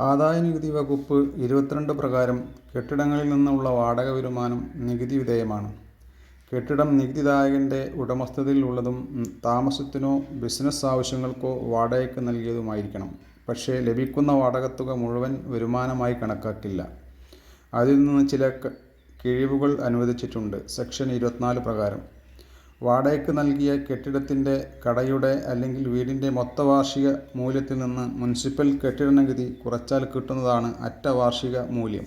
ആദായനികുതി വകുപ്പ് ഇരുപത്തിരണ്ട് പ്രകാരം കെട്ടിടങ്ങളിൽ നിന്നുള്ള വാടക വരുമാനം നികുതി വിധേയമാണ്. കെട്ടിടം നികുതിദായകന്റെ ഉടമസ്ഥതയിലുള്ളതും താമസത്തിനോ ബിസിനസ് ആവശ്യങ്ങൾക്കോ വാടകയ്ക്ക് നൽകിയതുമായിരിക്കണം. പക്ഷേ ലഭിക്കുന്ന വാടകത്തുക മുഴുവൻ വരുമാനമായി കണക്കാക്കില്ല. അതിൽ നിന്ന് ചില കിഴിവുകൾ അനുവദിച്ചിട്ടുണ്ട്. സെക്ഷൻ ഇരുപത്തിനാല് പ്രകാരം വാടകയ്ക്ക് നൽകിയ കെട്ടിടത്തിന്റെ കടയുടെ അല്ലെങ്കിൽ വീടിന്റെ മൊത്ത വാർഷിക മൂല്യത്തിൽ നിന്ന് മുനിസിപ്പൽ കെട്ടിട നികുതി കുറച്ചാൽ കിട്ടുന്നതാണ് അറ്റ വാർഷിക മൂല്യം.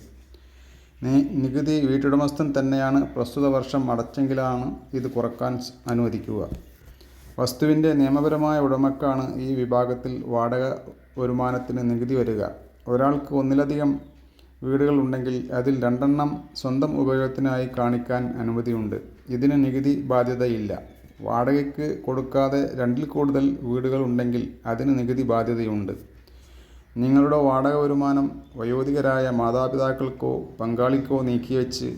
നികുതി വീട്ടുടമസ്ഥൻ തന്നെയാണ് പ്രസ്തുത വർഷം അടച്ചെങ്കിലാണ് ഇത് കുറയ്ക്കാൻ അനുവദിക്കുക. വസ്തുവിന്റെ നിയമപരമായ ഉടമക്കാണ് ഈ വിഭാഗത്തിൽ വാടക വരുമാനത്തിന് നികുതി വരിക. ഒരാൾക്ക് ഒന്നിലധികം വീടുകൾ ഉണ്ടെങ്കിൽ അതിൽ രണ്ടെണ്ണം സ്വന്തം ഉപയോഗത്തിനായി കാണിക്കാൻ അനുമതിയുണ്ട്. ഇതിന് നികുതി ബാധ്യതയില്ല. വാടകയ്ക്ക് കൊടുക്കാതെ രണ്ടിൽ കൂടുതൽ വീടുകൾ ഉണ്ടെങ്കിൽ അതിന് നികുതി ബാധ്യതയുണ്ട്. നിങ്ങളുടെ വാടക വരുമാനം വയോധികരായ മാതാപിതാക്കൾക്കോ പങ്കാളിക്കോ നീക്കിവെച്ച്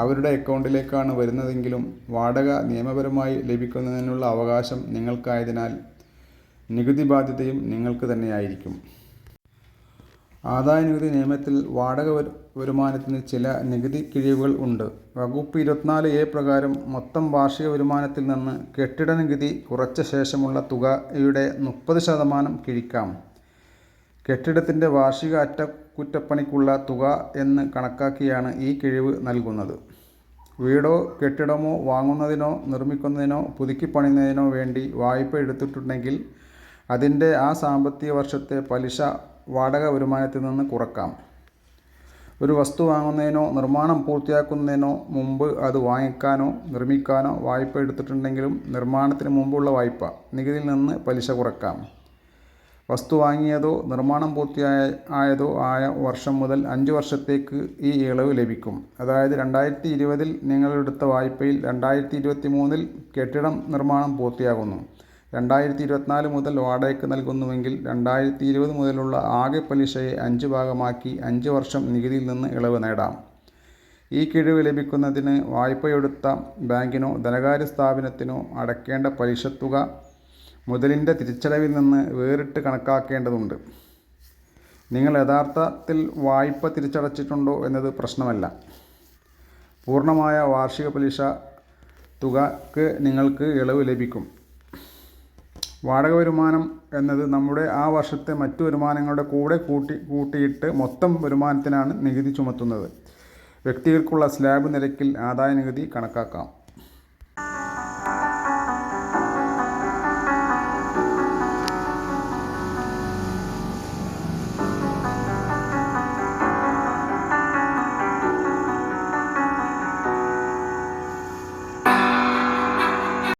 അവരുടെ അക്കൗണ്ടിലേക്കാണ് വരുന്നതെങ്കിലും വാടക നിയമപരമായി ലഭിക്കുന്നതിനുള്ള അവകാശം നിങ്ങൾക്കായതിനാൽ നികുതി ബാധ്യതയും നിങ്ങൾക്ക് തന്നെയായിരിക്കും. ആദായനികുതി നിയമത്തിൽ വാടക വരുമാനത്തിന് ചില നികുതി കിഴിവുകൾ ഉണ്ട്. വകുപ്പ് ഇരുപത്തിനാല് എ പ്രകാരം മൊത്തം വാർഷിക വരുമാനത്തിൽ നിന്ന് കെട്ടിട നികുതി കുറച്ച ശേഷമുള്ള തുകയുടെ മുപ്പത് ശതമാനം കിഴിക്കാം. കെട്ടിടത്തിന്റെ വാർഷിക അറ്റകുറ്റപ്പണിക്കുള്ള തുക എന്ന് കണക്കാക്കിയാണ് ഈ കിഴിവ് നൽകുന്നത്. വീടോ കെട്ടിടമോ വാങ്ങുന്നതിനോ നിർമ്മിക്കുന്നതിനോ പുതുക്കിപ്പണിയുന്നതിനോ വേണ്ടി വായ്പ എടുത്തിട്ടുണ്ടെങ്കിൽ അതിന്റെ ആ സാമ്പത്തിക വർഷത്തെ പലിശ വാടക വരുമാനത്തിൽ നിന്ന് കുറക്കാം. ഒരു വസ്തു വാങ്ങുന്നതിനോ നിർമ്മാണം പൂർത്തിയാക്കുന്നതിനോ മുമ്പ് അത് വാങ്ങിക്കാനോ നിർമ്മിക്കാനോ വായ്പ എടുത്തിട്ടുണ്ടെങ്കിലും നിർമ്മാണത്തിന് മുമ്പുള്ള വായ്പ നികുതിയിൽ നിന്ന് പലിശ കുറക്കാം. വസ്തു വാങ്ങിയതോ നിർമ്മാണം പൂർത്തിയായ ആയതോ ആയ വർഷം മുതൽ അഞ്ച് വർഷത്തേക്ക് ഈ ഇളവ് ലഭിക്കും. അതായത് രണ്ടായിരത്തി ഇരുപതിൽ നിങ്ങളെടുത്ത വായ്പയിൽ രണ്ടായിരത്തി ഇരുപത്തി മൂന്നിൽ കെട്ടിടം നിർമ്മാണം പൂർത്തിയാകുന്നു. രണ്ടായിരത്തി ഇരുപത്തിനാല് മുതൽ വാടകയ്ക്ക് നൽകുന്നുവെങ്കിൽ രണ്ടായിരത്തി ഇരുപത് മുതലുള്ള ആകെ പലിശയെ അഞ്ച് ഭാഗമാക്കി അഞ്ച് വർഷം നികുതിയിൽ നിന്ന് ഇളവ് നേടാം. ഈ കിഴിവ് ലഭിക്കുന്നതിന് വായ്പയെടുത്ത ബാങ്കിനോ ധനകാര്യ സ്ഥാപനത്തിനോ അടയ്ക്കേണ്ട പലിശത്തുക മുതലിന്റെ തിരിച്ചടവിൽ നിന്ന് വേറിട്ട് കണക്കാക്കേണ്ടതുണ്ട്. നിങ്ങൾ യഥാർത്ഥത്തിൽ വായ്പ തിരിച്ചടച്ചിട്ടുണ്ടോ എന്നത് പ്രശ്നമല്ല. പൂർണമായ വാർഷിക പലിശ തുകക്ക് നിങ്ങൾക്ക് ഇളവ് ലഭിക്കും. വാടക വരുമാനം എന്നത് നമ്മുടെ ആ വർഷത്തെ മറ്റു വരുമാനങ്ങളുടെ കൂടെ കൂട്ടി കൂട്ടിയിട്ട് മൊത്തം വരുമാനത്തിനാണ് നികുതി ചുമത്തുന്നത്. വ്യക്തികൾക്കുള്ള സ്ലാബ് നിരക്കിൽ ആദായ നികുതി കണക്കാക്കാം.